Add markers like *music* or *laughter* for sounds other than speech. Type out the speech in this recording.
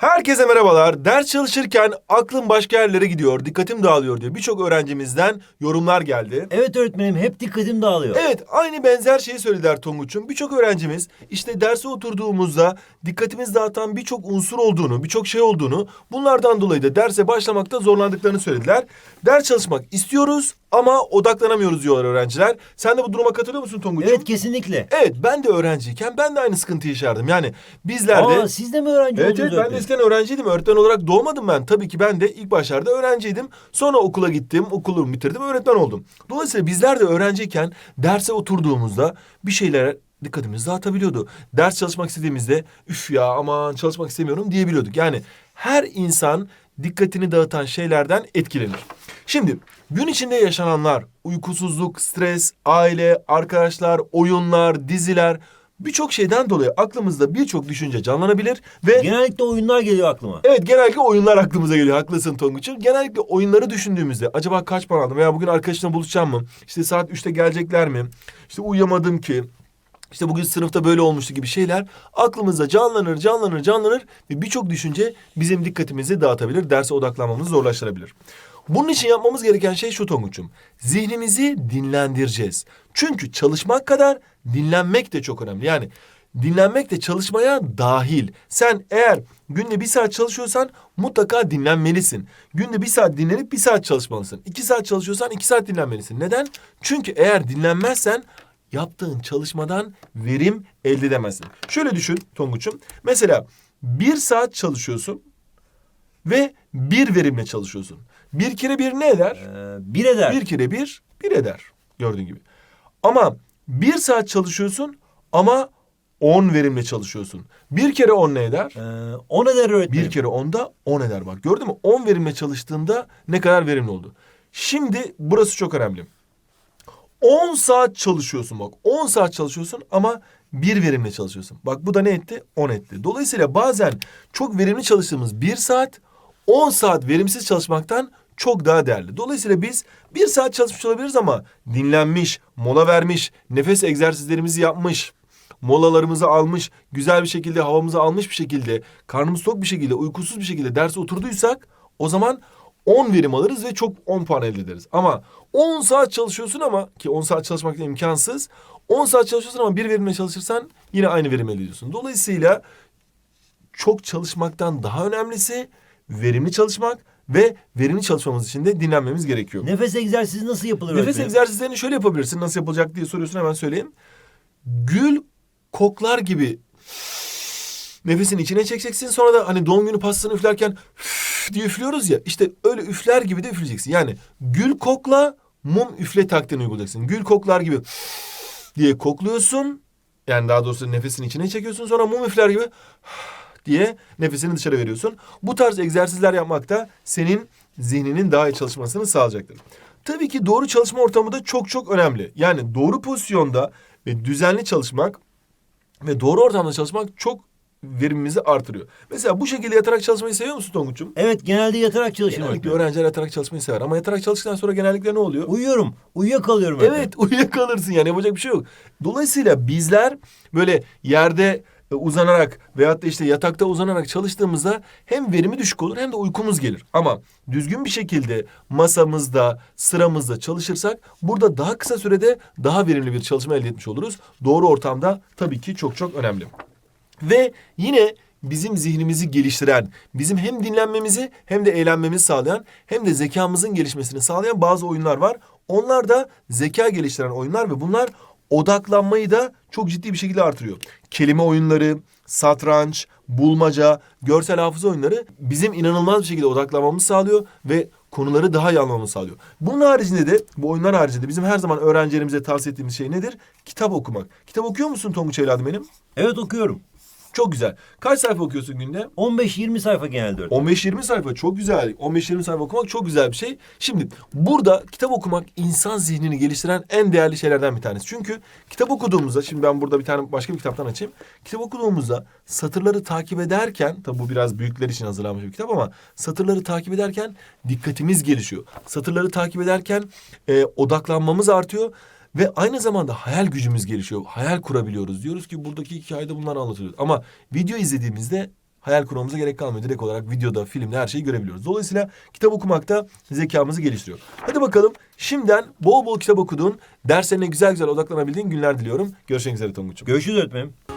Herkese merhabalar. Ders çalışırken aklım başka yerlere gidiyor, dikkatim dağılıyor diye birçok öğrencimizden yorumlar geldi. Evet öğretmenim hep dikkatim dağılıyor. Evet, aynı benzer şeyi söylediler Tonguç'um. Birçok öğrencimiz işte derse oturduğumuzda dikkatimiz dağıtan birçok unsur olduğunu, birçok şey olduğunu, bunlardan dolayı da derse başlamakta zorlandıklarını söylediler. Ders çalışmak istiyoruz ama odaklanamıyoruz diyorlar öğrenciler. Sen de bu duruma katılıyor musun Tonguç'um? Evet kesinlikle. Evet, ben de öğrenciyken ben de aynı sıkıntıyı yaşardım. Yani bizler de... Aa siz de mi öğrenci Evet oldunuz evet ben de öğretmenim? Eskiden öğrenciydim. Öğretmen olarak doğmadım ben. Tabii ki ben de ilk başlarda öğrenciydim. Sonra okula gittim, okulumu bitirdim, öğretmen oldum. Dolayısıyla bizler de öğrenciyken derse oturduğumuzda bir şeylere dikkatimiz dağıtabiliyordu. Ders çalışmak istediğimizde üf ya aman çalışmak istemiyorum diyebiliyorduk. Yani her insan dikkatini dağıtan şeylerden etkilenir. Şimdi gün içinde yaşananlar, uykusuzluk, stres, aile, arkadaşlar, oyunlar, diziler birçok şeyden dolayı aklımızda birçok düşünce canlanabilir ve Genellikle oyunlar geliyor aklıma. Evet genellikle oyunlar aklımıza geliyor. Haklısın Tonguç'um. Genellikle oyunları düşündüğümüzde acaba kaç puan aldım veya bugün arkadaşımla buluşacağım mı? İşte saat 3'te gelecekler mi? İşte uyuyamadım ki. İşte bugün sınıfta böyle olmuştu gibi şeyler aklımızda canlanır, canlanır, canlanır ve birçok düşünce bizim dikkatimizi dağıtabilir, derse odaklanmamızı zorlaştırabilir. Bunun için yapmamız gereken şey şu Tonguç'um. Zihnimizi dinlendireceğiz. Çünkü çalışmak kadar dinlenmek de çok önemli. Yani dinlenmek de çalışmaya dahil. Sen eğer günde bir saat çalışıyorsan mutlaka dinlenmelisin. Günde bir saat dinlenip bir saat çalışmalısın. İki saat çalışıyorsan iki saat dinlenmelisin. Neden? Çünkü eğer dinlenmezsen yaptığın çalışmadan verim elde edemezsin. Şöyle düşün Tonguç'um. Mesela bir saat çalışıyorsun ve bir verimle çalışıyorsun. Bir kere bir ne eder? Ee, bir eder. Bir kere bir, bir eder. Gördüğün gibi. Ama bir saat çalışıyorsun ama on verimle çalışıyorsun. Bir kere on ne eder? Ee, on eder öğretmenim. Bir kere onda on eder bak. Gördün mü? On verimle çalıştığında ne kadar verimli oldu. Şimdi burası çok önemli. 10 saat çalışıyorsun bak. 10 saat çalışıyorsun ama bir verimle çalışıyorsun. Bak bu da ne etti? 10 etti. Dolayısıyla bazen çok verimli çalıştığımız bir saat 10 saat verimsiz çalışmaktan çok daha değerli. Dolayısıyla biz bir saat çalışmış olabiliriz ama dinlenmiş, mola vermiş, nefes egzersizlerimizi yapmış, molalarımızı almış, güzel bir şekilde havamızı almış bir şekilde, karnımız tok bir şekilde, uykusuz bir şekilde derse oturduysak o zaman 10 verim alırız ve çok 10 puan elde ederiz. Ama 10 saat çalışıyorsun ama ki 10 saat çalışmak imkansız. 10 saat çalışıyorsun ama bir verimle çalışırsan yine aynı verim elde ediyorsun. Dolayısıyla çok çalışmaktan daha önemlisi verimli çalışmak ve verimli çalışmamız için de dinlenmemiz gerekiyor. Nefes egzersizi nasıl yapılır Nefes öğretmenim? egzersizlerini şöyle yapabilirsin. Nasıl yapılacak diye soruyorsun hemen söyleyeyim. Gül koklar gibi nefesini içine çekeceksin. Sonra da hani doğum günü pastasını üflerken üf diye üflüyoruz ya. İşte öyle üfler gibi de üfleyeceksin. Yani gül kokla mum üfle taktiğini uygulayacaksın. Gül koklar gibi diye kokluyorsun. Yani daha doğrusu nefesini içine çekiyorsun. Sonra mum üfler gibi diye nefesini dışarı veriyorsun. Bu tarz egzersizler yapmak da senin zihninin daha iyi çalışmasını sağlayacaktır. Tabii ki doğru çalışma ortamı da çok çok önemli. Yani doğru pozisyonda ve düzenli çalışmak ve doğru ortamda çalışmak çok verimimizi artırıyor. Mesela bu şekilde yatarak çalışmayı seviyor musun Tonguç'um? Evet genelde yatarak çalışırım Genellikle öğretmenim. öğrenciler yatarak çalışmayı sever. Ama yatarak çalıştıktan sonra genellikle ne oluyor? Uyuyorum. Uyuyakalıyorum. Evet *laughs* uyuyakalırsın yani yapacak bir şey yok. Dolayısıyla bizler böyle yerde uzanarak veyahut da işte yatakta uzanarak çalıştığımızda hem verimi düşük olur hem de uykumuz gelir. Ama düzgün bir şekilde masamızda, sıramızda çalışırsak burada daha kısa sürede daha verimli bir çalışma elde etmiş oluruz. Doğru ortamda tabii ki çok çok önemli. Ve yine bizim zihnimizi geliştiren, bizim hem dinlenmemizi hem de eğlenmemizi sağlayan hem de zekamızın gelişmesini sağlayan bazı oyunlar var. Onlar da zeka geliştiren oyunlar ve bunlar odaklanmayı da çok ciddi bir şekilde artırıyor. Kelime oyunları, satranç, bulmaca, görsel hafıza oyunları bizim inanılmaz bir şekilde odaklanmamızı sağlıyor ve konuları daha iyi anlamamızı sağlıyor. Bunun haricinde de bu oyunlar haricinde bizim her zaman öğrencilerimize tavsiye ettiğimiz şey nedir? Kitap okumak. Kitap okuyor musun Tonguç evladım benim? Evet okuyorum. Çok güzel. Kaç sayfa okuyorsun günde? 15-20 sayfa genelde öğretmenim. 15-20 sayfa çok güzel. 15-20 sayfa okumak çok güzel bir şey. Şimdi burada kitap okumak insan zihnini geliştiren en değerli şeylerden bir tanesi. Çünkü kitap okuduğumuzda, şimdi ben burada bir tane başka bir kitaptan açayım. Kitap okuduğumuzda satırları takip ederken, tabi bu biraz büyükler için hazırlanmış bir kitap ama satırları takip ederken dikkatimiz gelişiyor. Satırları takip ederken e, odaklanmamız artıyor. Ve aynı zamanda hayal gücümüz gelişiyor. Hayal kurabiliyoruz. Diyoruz ki buradaki hikayede bunları anlatıyoruz. Ama video izlediğimizde hayal kurmamıza gerek kalmıyor. Direkt olarak videoda, filmde her şeyi görebiliyoruz. Dolayısıyla kitap okumak da zekamızı geliştiriyor. Hadi bakalım şimdiden bol bol kitap okuduğun, derslerine güzel güzel odaklanabildiğin günler diliyorum. Görüşmek üzere Tonguç'um. Görüşürüz öğretmenim.